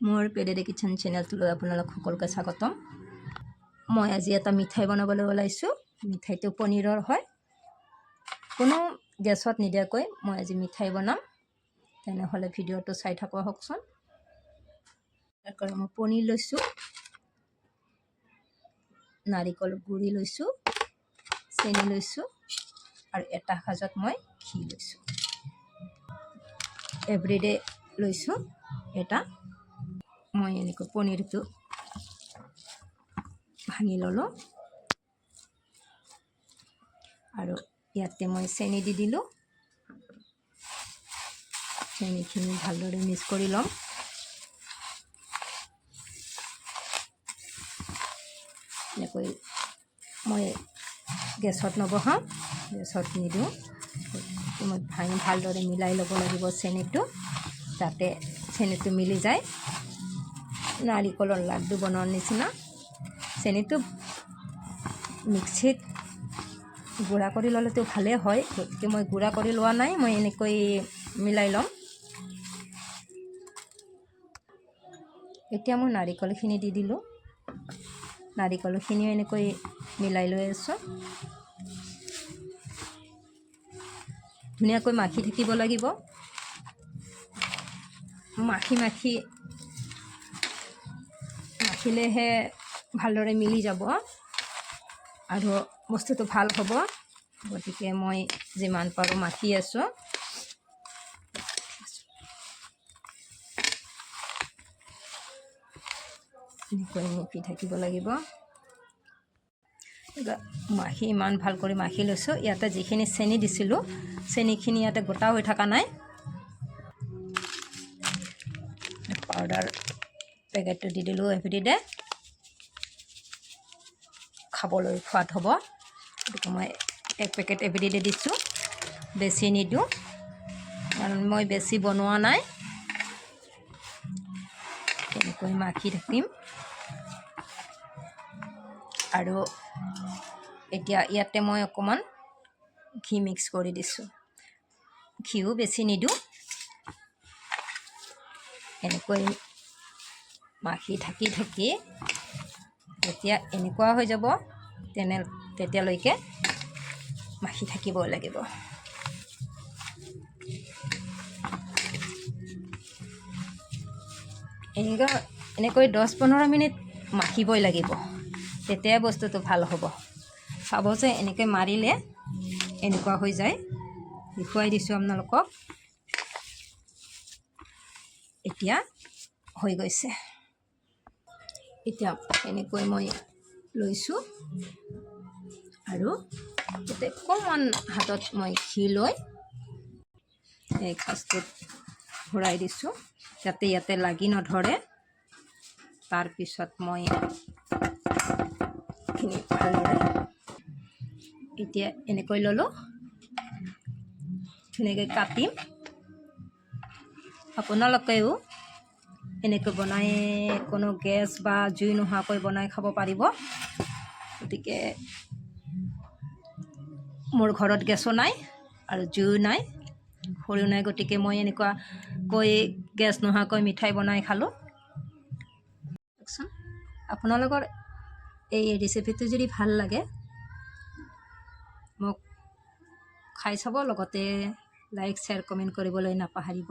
মোৰ পেডেৰে কিটচেন চেনেলটোলৈ আপোনালোক সকলোকে স্বাগতম। মই আজি এটা মিঠাই বনাবলৈ ওলাইছোঁ। মিঠাইটো পনীৰৰ হয়। কোনো গেছত নিদিয়াকৈ মই আজি মিঠাই বনাম। তেনেহ'লে ভিডিঅ'টো চাই থাকোঁ আহকচোন তাৰ কাৰণে মই পনীৰ লৈছোঁ। নাৰিকল গুড়ি লৈছোঁ। চেনি লৈছোঁ। আৰু এটা সাজত মই ঘি লৈছোঁ। এভৰিডে লৈছোঁ এটা। মই এনেকৈ পনীৰটো ভাঙি ল'লোঁ। আৰু ইয়াতে মই চেনি দি দিলোঁ। চেনিখিনি ভালদৰে মিক্স কৰি ল'ম। এনেকৈ মই গেছত নবহাওঁ, গেছত নিদিওঁ। মই ভাঙি ভালদৰে মিলাই ল'ব লাগিব চেনিটো, যাতে চেনিটো মিলি যায়। নাৰিকলৰ লাড্ডু বনোৱাৰ নিচিনা চেনিটো মিক্সিত গুড়া কৰি ল'লেতো ভালেই হয়। গতিকে মই গুড়া কৰি লোৱা নাই, মই এনেকৈ মিলাই ল'ম। এতিয়া মই নাৰিকলখিনি দি দিলোঁ। নাৰিকলখিনিও এনেকৈ মিলাই লৈ আছোঁ। ধুনীয়াকৈ মাখি থাকিব লাগিব। মাখি মাখি মাখিলেহে ভালদৰে মিলি যাব। আৰু বস্তুটো ভালো হ'ব। গতিকে মই যিমান পাৰোঁ মাখি আছোঁ। এনেকৈ মুখি থাকিব লাগিব। মাখি ইমান ভালো কৰি মাখি লৈছোঁ। ইয়াতে যিখিনি চেনি দিছিলোঁ, চেনিখিনি ইয়াতে গোটা হৈ থকা নাই। পাউডাৰ পেকেটটো দি দিলোঁ এভৰিডে খাবলৈ সোৱাদ হ'ব। গতিকে মই এক পেকেট এভৰিডে দিছোঁ। বেছি নিদিওঁ, কাৰণ মই বেছি বনোৱা নাই। তেনেকৈ মাখি থাকিম। আৰু এতিয়া ইয়াতে মই অকণমান ঘি মিক্স কৰি দিছোঁ। ঘিও বেছি নিদিওঁ। এনেকৈ মাখি থাকি থাকি যেতিয়া এনেকুৱা হৈ যাব তেনে তেতিয়ালৈকে মাখি থাকিব লাগিব। এনেকুৱা এনেকৈ দহ পোন্ধৰ মিনিট মাখিবই লাগিব। তেতিয়াই বস্তুটো ভালো হ'ব। চাব যে এনেকৈ মাৰিলে এনেকুৱা হৈ যায়। দেখুৱাই দিছোঁ আপোনালোকক। এতিয়া হৈ গৈছে। এতিয়া এনেকৈ মই লৈছোঁ। আৰু ইয়াতে অকণমান হাতত মই ঘি লৈ এই সাজটোত ঘূৰাই দিছোঁ, যাতে ইয়াতে লাগি নধৰে। তাৰপিছত মই খিনি ভালদৰে এতিয়া এনেকৈ ল'লোঁ। ধুনীয়াকৈ কাটিম। আপোনালোকেও এনেকৈ বনাই কোনো গেছ বা জুই নোহোৱাকৈ বনাই খাব পাৰিব। গতিকে মোৰ ঘৰত গেছো নাই আৰু জুইও নাই খৰিও নাই। গতিকে মই এনেকুৱাকৈ গেছ নোহোৱাকৈ মিঠাই বনাই খালোঁ। আপোনালোকৰ এই ৰেচিপিটো যদি ভালো লাগে, মোক খাই চাব, লগতে লাইক শ্বেয়াৰ কমেণ্ট কৰিবলৈ নাপাহৰিব।